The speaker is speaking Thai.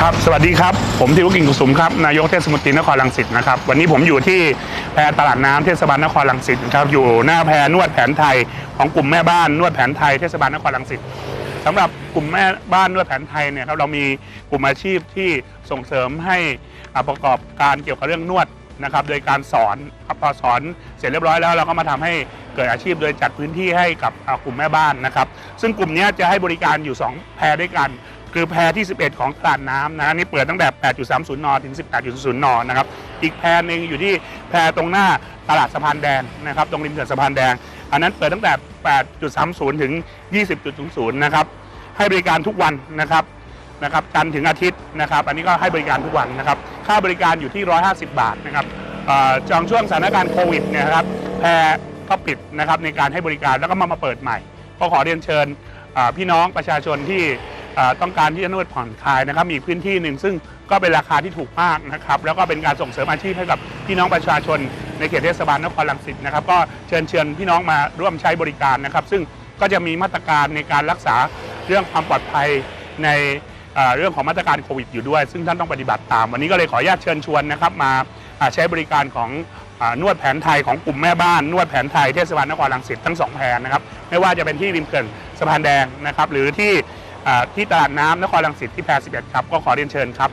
ครับ สวัสดีครับ ผมธิวกิ่งกุสุมครับ นายกเทศมนตรีนครรังสิตนะครับ วันนี้ผมอยู่ที่แพรตลาดน้ำเทศบาลนครรังสิตครับ อยู่หน้าแพรนวดแผนไทยของกลุ่มแม่บ้านนวดแผนไทยเทศบาลนครรังสิตสำหรับกลุ่มแม่บ้านนวดแผนไทยเนี่ยครับเรามีกลุ่มอาชีพที่ส่งเสริมให้อ่าประกอบการเกี่ยวกับเรื่องนวดนะครับ โดยการสอนครับพอสอนเสร็จเรียบร้อยแล้วเราก็มาทำให้เกิดอาชีพโดยจัดพื้นที่ให้กับกลุ่มแม่บ้านนะครับ ซึ่งกลุ่มนี้จะให้บริการอยู่ 2 แพรด้วยกัน คือแพรที่ 11 ของตลาดน้ำนะนี่เปิดตั้งแต่ 8.30 น ถึง 18.00 น นะครับ อีกแพรหนึ่งอยู่ที่แพรตรงหน้าตลาดสะพานแดงนะครับ ตรงริมเขื่อนสะพานแดง อันนั้นเปิดตั้งแต่ 8.30 ถึง 20.00 นะครับ ให้บริการทุกวันนะครับ นะครับ จันทร์ถึงอาทิตย์นะครับ อันนี้ก็ให้บริการทุกวันนะครับ ค่าบริการอยู่ที่ 150 บาทนะครับอจองช่วงสถานการณ์โควิดเนี่ยนะครับ แพรก็ปิดนะครับในการให้บริการแล้วก็มามาเปิดใหม่ ก็ขอเรียนเชิญพี่น้องประชาชนที่ ต้องการที่จะนวดผ่อนคลายนะครับ มีพื้นที่หนึ่งซึ่งก็เป็นราคาที่ถูกมากนะครับ แล้วก็เป็นการส่งเสริมอาชีพให้กับพี่น้องประชาชนในเขตเทศบาลนครรังสิตนะครับ ก็เชิญเชิญพี่น้องมาร่วมใช้บริการนะครับ ซึ่งก็จะมีมาตรการในการรักษาเรื่องความปลอดภัยในเรื่องของมาตรการโควิดอยู่ด้วย ซึ่งท่านต้องปฏิบัติตาม วันนี้ก็เลยขออนุญาตเชิญชวนนะครับ มาใช้บริการของอนวดแผนไทยของกลุ่มแม่บ้าน นวดแผนไทยเทศบาลนครรังสิตทั้งสองแผนนะครับ ไม่ว่าจะเป็นที่ริมเขื่อนสะพานแดงนะครับ หรือที่ ที่ตลาดน้ำนครรังสิตที่แพร11 ครับ ก็ขอเรียนเชิญครับ